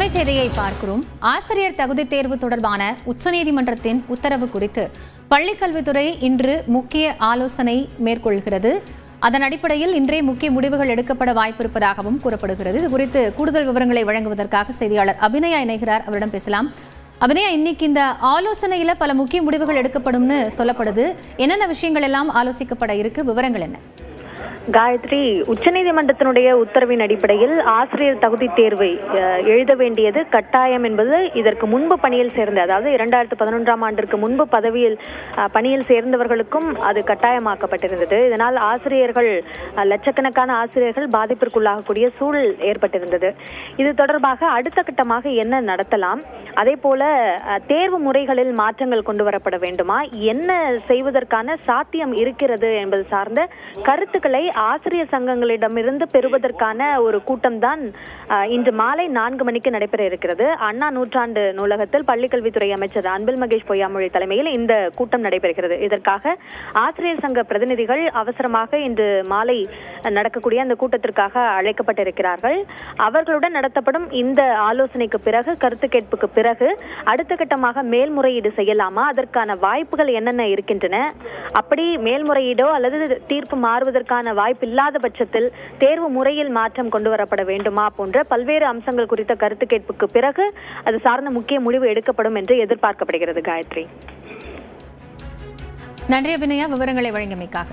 செய்தியை பார்க்கிறோம். ஆசிரியர் தகுதி தேர்வு தொடர்பான உச்சநீதிமன்றத்தின் உத்தரவு குறித்து பள்ளிக்கல்வித்துறை இன்று முக்கிய ஆலோசனை மேற்கொள்கிறது. அதன் அடிப்படையில் இன்றே முக்கிய முடிவுகள் எடுக்கப்பட வாய்ப்பிருப்பதாகவும் கூறப்படுகிறது. இது குறித்து கூடுதல் விவரங்களை வழங்குவதற்காக செய்தியாளர் அபிநயா இணைகிறார். அவரிடம் பேசலாம். அபிநயா இன்னைக்கு இந்த ஆலோசனையில பல முக்கிய முடிவுகள் எடுக்கப்படும்னு சொல்லப்படுது. என்னென்ன விஷயங்கள் எல்லாம் ஆலோசிக்கப்பட இருக்கு? விவரங்கள் என்ன? காயத்ரி உச்சநீதிமன்றத்தினுடைய உத்தரவின் அடிப்படையில் ஆசிரியர் தகுதி தேர்வை எழுத வேண்டியது கட்டாயம் என்பது இதற்கு முன்பு பணியில் சேர்ந்த அதாவது இரண்டாயிரத்து பதினொன்றாம் ஆண்டிற்கு முன்பு பதவியில் பணியில் சேர்ந்தவர்களுக்கும் அது கட்டாயமாக்கப்பட்டிருந்தது. இதனால் ஆசிரியர்கள் லட்சக்கணக்கான ஆசிரியர்கள் பாதிப்பிற்குள்ளாகக்கூடிய சூழல் ஏற்பட்டிருந்தது. இது தொடர்பாக அடுத்த கட்டமாக என்ன நடத்தலாம்? அதே போல தேர்வு முறைகளில் மாற்றங்கள் கொண்டு வரப்பட வேண்டுமா? என்ன செய்வதற்கான சாத்தியம் இருக்கிறது என்பது சார்ந்த கருத்துக்களை ஆசிரியர் சங்கங்களிடமிருந்து பெறுவதற்கான ஒரு கூட்டம் தான் இன்று மாலை நான்கு மணிக்கு நடைபெற இருக்கிறது. அண்ணா நூற்றாண்டு நூலகத்தில் பள்ளிக்கல்வித்துறை அமைச்சர் அன்பில் மகேஷ் பொய்யாமொழி தலைமையில் இந்த கூட்டம் நடைபெறுகிறது. இதற்காக ஆசிரியர் சங்க பிரதிநிதிகள் அவசரமாக இன்று மாலை நடக்கக்கூடிய அந்த கூட்டத்திற்காக அழைக்கப்பட்டிருக்கிறார்கள். அவர்களுடன் நடத்தப்படும் இந்த ஆலோசனைக்கு பிறகு கருத்து கேட்புக்கு பிறகு அடுத்த கட்டமாக மேல்முறையீடு செய்யலாமா? அதற்கான வாய்ப்புகள் என்னென்ன இருக்கின்றன? அப்படி மேல்முறையீடோ அல்லது தீர்ப்பு மாறுவதற்கான வாய்ப்பு இல்லாத பட்சத்தில் தேர்வு முறையில் மாற்றம் கொண்டு வரப்பட வேண்டுமா போன்ற பல்வேறு அம்சங்கள் குறித்த கருத்து கேட்புக்கு பிறகு அது சார்ந்த முக்கிய முடிவு எடுக்கப்படும் என்று எதிர்பார்க்கப்படுகிறது காயத்ரி. நன்றி அபிநயா. விவரங்களை வழங்கியமைக்காக.